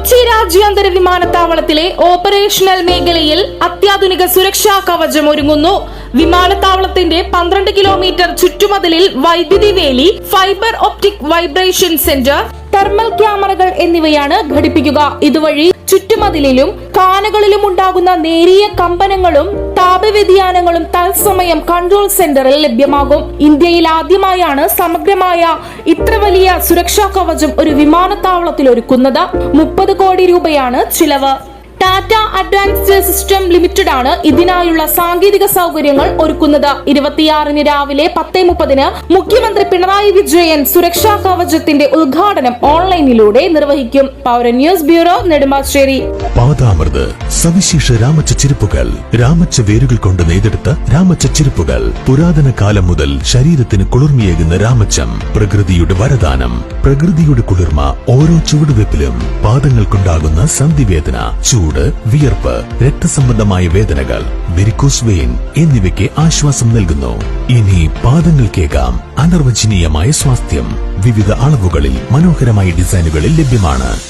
കൊച്ചി രാജ്യാന്തര വിമാനത്താവളത്തിലെ ഓപ്പറേഷണൽ മേഖലയിൽ അത്യാധുനിക സുരക്ഷാ കവചം ഒരുങ്ങുന്നു. വിമാനത്താവളത്തിന്റെ പന്ത്രണ്ട് കിലോമീറ്റർ ചുറ്റുമതിലിൽ വൈദ്യുതി വേലി fibre optic vibration sensor thermal ക്യാമറകൾ എന്നിവയാണ് ഘടിപ്പിക്കുക. ഇതുവഴി ചുറ്റുമതിലിലും കാനകളിലും ഉണ്ടാകുന്ന നേരിയ കമ്പനങ്ങളും താപവ്യതിയാനങ്ങളും തത്സമയം കൺട്രോൾ സെന്ററിൽ ലഭ്യമാകും. ഇന്ത്യയിൽ ആദ്യമായാണ് സമഗ്രമായ ഇത്ര വലിയ സുരക്ഷാ കവചം ഒരു വിമാനത്താവളത്തിൽ ഒരുക്കുന്നത്. മുപ്പത് കോടി രൂപയാണ് ചിലവ്. ടാറ്റ അഡ്വാൻസ്ഡ് സിസ്റ്റം ലിമിറ്റഡ് ആണ് ഇതിനായുള്ള സാങ്കേതിക സൗകര്യങ്ങൾ ഒരുക്കുന്നത്. ഇരുപത്തിയാറിന് രാവിലെ പത്തേ മുപ്പതിന് മുഖ്യമന്ത്രി പിണറായി വിജയൻ സുരക്ഷാ കവചത്തിന്റെ ഉദ്ഘാടനം ഓൺലൈനിലൂടെ നിർവഹിക്കും. Paura news bureau Nedumbassery. പാതാമൃത് സവിശേഷ രാമച്ച ചിരിപ്പുകൾ രാമച്ച വേരുകൾ കൊണ്ട് നെയ്തെടുത്ത രാമച്ച ചിരിപ്പുകൾ. പുരാതന കാലം മുതൽ ശരീരത്തിന് കുളിർമയേകുന്ന രാമച്ചം പ്രകൃതിയുടെ വരദാനം. പ്രകൃതിയുടെ കുളിർമ ഓരോ ചുവടുവെപ്പിലും പാദങ്ങൾക്കുണ്ടാകുന്ന സന്ധിവേദന ചൂട് വിയർപ്പ് രക്തസംബന്ധമായ വേദനകൾ വെരിക്കോസ് വെയിൻ എന്നിവയ്ക്ക് ആശ്വാസം നൽകുന്നു. ഇനി പാദങ്ങൾ പാദങ്ങൾക്കേകാം അനർവചനീയമായ സ്വാസ്ഥ്യം. വിവിധ അളവുകളിൽ മനോഹരമായ ഡിസൈനുകളിൽ ലഭ്യമാണ്.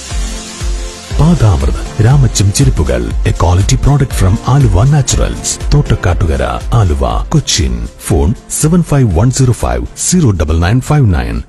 പാതാമൃത് രാമച്ചം ചെരുപ്പുകൾ A quality product from Aluva naturals Thottakkattukara Aluva Cochin. Phone seven five one zero five zero double nine five nine.